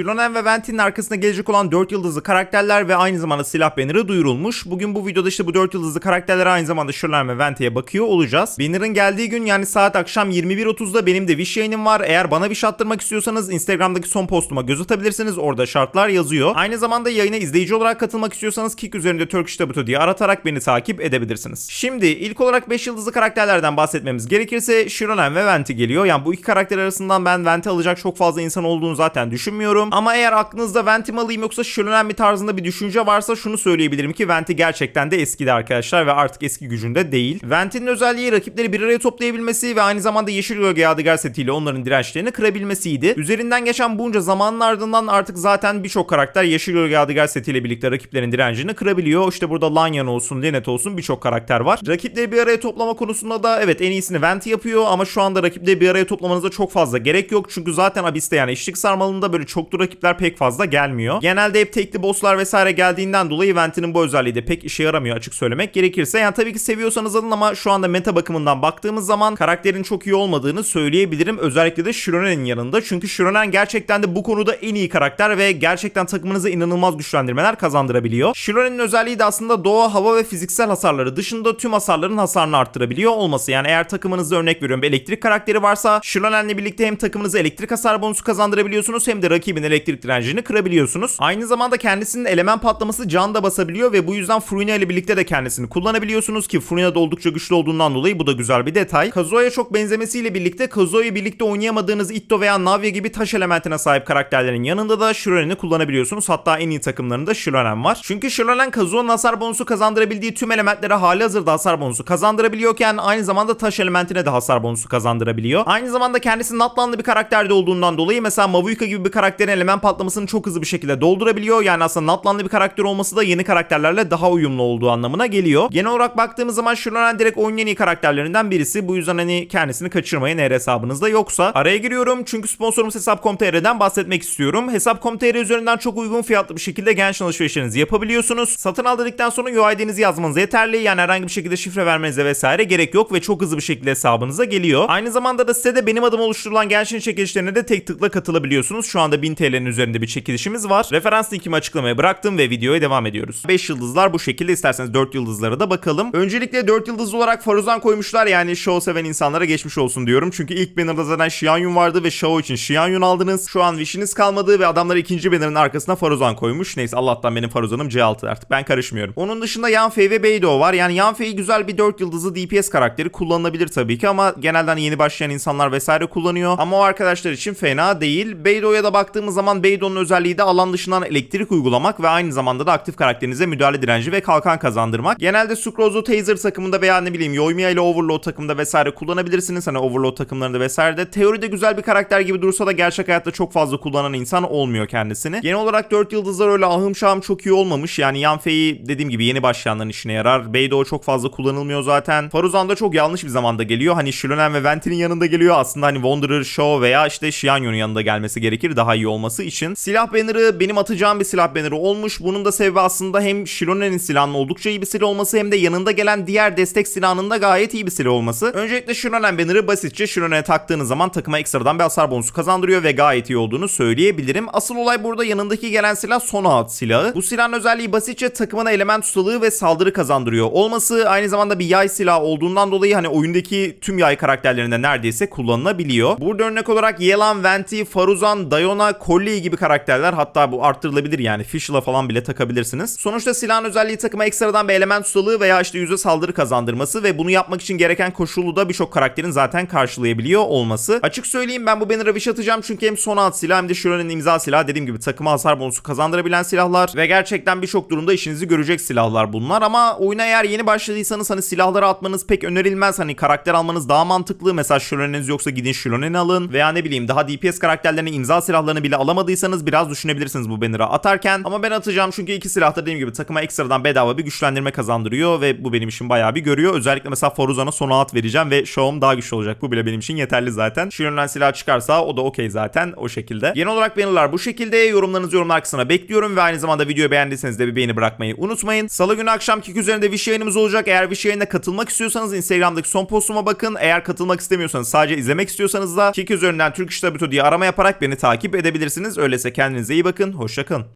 Shilonen ve Venti'nin arkasında gelecek olan 4 yıldızlı karakterler ve aynı zamanda silah banner'ı duyurulmuş. Bugün bu videoda işte bu 4 yıldızlı karakterlere aynı zamanda Shilonen ve Venti'ye bakıyor olacağız. Banner'ın geldiği gün yani saat akşam 21.30'da benim de Wish yayınım var. Eğer bana Wish attırmak istiyorsanız Instagram'daki son postuma göz atabilirsiniz. Orada şartlar yazıyor. Aynı zamanda yayına izleyici olarak katılmak istiyorsanız Kick üzerinde Turkish Tabuto diye aratarak beni takip edebilirsiniz. Şimdi ilk olarak 5 yıldızlı karakterlerden bahsetmemiz gerekirse Shironen ve Venti geliyor. Yani bu iki karakter arasından ben Venti alacak çok fazla insan olduğunu zaten düşünmüyorum. Ama eğer aklınızda Venti mi alayım yoksa Shironen mi tarzında bir düşünce varsa şunu söyleyebilirim ki Venti gerçekten de eskidi arkadaşlar ve artık eski gücünde değil. Venti'nin özelliği rakipleri bir araya toplayabilmesi ve aynı zamanda Yeşil Gölge Yadigar setiyle onların dirençlerini kırabilmesiydi. Üzerinden geçen bunca zamanın ardından artık zaten birçok karakter Yeşil Gölge Yadigar setiyle birlikte rakiplerin direncini kırabiliyor. İşte burada Lanyan olsun, Lenet olsun birçok karakter var. Rakipleri bir araya toplama konusunda da evet en iyisini Venti yapıyor ama şu anda rakipleri bir araya toplamanıza çok fazla gerek yok. Çünkü zaten Abyss'te yani eşlik sarmalında böyle çoklu rakipler pek fazla gelmiyor. Genelde hep tekli bosslar vesaire geldiğinden dolayı Venti'nin bu özelliği de pek işe yaramıyor açık söylemek gerekirse. Yani tabii ki seviyorsanız alın ama şu anda meta bakımından baktığımız zaman karakterin çok iyi olmadığını söyleyebilirim. Özellikle de Shironen'in yanında. Çünkü Shironen gerçekten de bu konuda en iyi karakter ve gerçekten takımınıza inanılmaz güçlendirmeler kazandırabiliyor. Shironen'in özelliği de aslında doğa, hava ve fiziksel hasarları dışında tüm hasarların hasarını arttırabiliyor olması. Yani eğer takımınızda örnek veriyorum bir elektrik karakteri varsa Shironen'le birlikte hem takımınıza elektrik hasar bonusu kazandırabiliyorsunuz hem de rakibin elektrik direncini kırabiliyorsunuz. Aynı zamanda kendisinin element patlaması can da basabiliyor ve bu yüzden Furina ile birlikte de kendisini kullanabiliyorsunuz ki Furina da oldukça güçlü olduğundan dolayı bu da güzel bir detay. Kazuo'ya çok benzemesiyle birlikte Kazuo'yu birlikte oynayamadığınız Itto veya Navya gibi taş elementine sahip karakterlerin yanında da Shironen'i kullanabiliyorsunuz. Hatta en iyi takımlarında Shironen var. Çünkü Shironen Kazuo'nun hasar bonusu kazandırabildiği tüm elementlere hali hazırda hasar bonusu kazandırabiliyorken aynı zamanda taş elementine de hasar bonusu kazandırabiliyor. Aynı zamanda kendisi Natlanlı bir karakterde olduğundan dolayı mesela Mavuika gibi bir karakterin element patlamasını çok hızlı bir şekilde doldurabiliyor. Yani aslında Natlanlı bir karakter olması da yeni karakterlerle daha uyumlu olduğu anlamına geliyor. Genel olarak baktığımız zaman Shironen direkt oyunun en iyi karakterlerinden birisi. Bu yüzden hani kendisini kaçırmayın eğer hesabınızda yoksa. Araya giriyorum çünkü sponsorumuz Hesap.com.tr'den bahsetmek istiyorum. Hesap.com.tr üzerinden çok uygun fiyatlı bir şekilde genç alışverişlerinizi yapabiliyorsunuz. Satın al dedikten sonra UID'nizi yazmanız yeterli. Yani herhangi bir şekilde şifre vermenize vesaire gerek yok ve çok hızlı bir şekilde hesabınıza geliyor. Aynı zamanda da sitede benim adım oluşturulan gençin çekilişlerine de tek tıkla katılabiliyorsunuz. Şu anda 1000 TL'nin üzerinde bir çekilişimiz var. Referans linkimi açıklamaya bıraktım ve videoya devam ediyoruz. 5 yıldızlar bu şekilde isterseniz 4 yıldızlara da bakalım. Öncelikle 4 yıldız olarak Faruzan koymuşlar yani Shao seven insanlara geçmiş olsun diyorum. Çünkü ilk banner'da zaten Xianyun vardı ve Shao için Xianyun aldınız. Şu an Wish'iniz kalmadı ve adamlar ikinci banner'ın arkasına Faruzan koymuş. Neyse Allah'tan benim Faruzan'ım C6 artık ben karışmıyorum. Onun dışında Yanfei ve Beidou var. Yani Yanfei güzel bir 4 yıldızlı DPS karakteri kullanılabilir tabii ki ama genelden yeni başlayan insanlar vesaire kullanıyor. Ama o arkadaşlar için fena değil. Beidou'ya da baktığımız zaman Beidou'nun özelliği de alan dışından elektrik uygulamak ve aynı zamanda da aktif karakterinize müdahale direnci ve kalkan kazandırmak. Genelde Sucrose'u Taser takımında veya ne bileyim Yoimiya ile Overlord takımında vesaire kullanabilirsiniz. Hani Overlord takımlarında vesaire de. Teoride güzel bir karakter gibi dursa da gerçek hayatta çok fazla kullanan insan olmuyor kendisini. Genel olarak 4 yıldızlar öyle ahım şahım çok iyi olmamış. Yani Yanfei'yi dediğim gibi yeni başlayanların işine yarar. Beidou çok fazla kullanılmıyor zaten. Faruzan da çok yanlış bir zamanda geliyor. Hani Shilonen ve Venti'nin yanında geliyor. Aslında hani Wanderer, Shaw veya işte Xianyun'un yanında gelmesi gerekir daha iyi olması için. Silah banner'ı benim atacağım bir silah banner'ı olmuş. Bunun da sebebi aslında hem Shilonen'in silahının oldukça iyi bir silah olması hem de yanında gelen diğer destek silahının da gayet iyi bir silah olması. Öncelikle Shilonen banner'ı basitçe Shilonen'e taktığınız zaman takıma ekstradan bir hasar bonusu kazandırıyor ve gayet iyi olduğunu söyleyebilirim. Asıl olay burada yanındaki gelen silah Sonaat silahı. Bu silahın özelliği basitçe takımına element ustalığı ve saldırı kazandırıyor olması. Aynı zamanda bir yay silahı olduğundan dolayı hani oyundaki tüm yay karakterlerinde neredeyse kullanılabiliyor. Burada örnek olarak Yelan, Venti, Faruzan, Dayona, Collie gibi karakterler hatta bu arttırılabilir yani Fish'la falan bile takabilirsiniz. Sonuçta silahın özelliği takıma ekstradan bir element ustalığı veya işte yüze saldırı kazandırması ve bunu yapmak için gereken koşulu da birçok karakterin zaten karşılayabiliyor olması. Açık söyleyeyim ben bu banner'a wish atacağım çünkü hem son alt silah hem de Shiro'nun imza silahı dediğim gibi takıma hasar bonusu kazandırabilen silahlar ve gerçekten birçok durumda işinizi görecek silahlar bunlar ama oyuna eğer yeni başladıysanız hani silahları atmanız pek önerilmez. Hani karakter almanız daha mantıklı. Mesela Shironen'iniz yoksa gidin Shironen'i alın veya ne bileyim daha DPS karakterlerine imza silahlarını bile alamadıysanız biraz düşünebilirsiniz bu banner'a atarken. Ama ben atacağım çünkü iki silah da dediğim gibi takıma ekstradan bedava bir güçlendirme kazandırıyor ve bu benim için bayağı bir görüyor. Özellikle mesela Foruzan'a son at vereceğim ve Show'um daha güçlü olacak. Bu bile benim için yeterli zaten. Shironen silah çıkarsa o da okey zaten o şekilde. Genel olarak banner'lar bu şekilde. Yorumlarınızı yorumlar kısmına bekliyorum ve aynı zamanda videoyu beğendiyseniz de bir beğeni bırakmayı unutmayın. Salı günü akşam kick üzerinde Wish yayınımız olacak. Eğer Wish yayınına katılmak istiyorsanız Instagram'daki son postuma bakın. Eğer katılmak istemiyorsanız sadece izlemek istiyorsanız da kick üzerinden Türk İş Tabutu diye arama yaparak beni takip edebilirsiniz. Beğenirsiniz. Öyleyse kendinize iyi bakın. Hoşçakalın.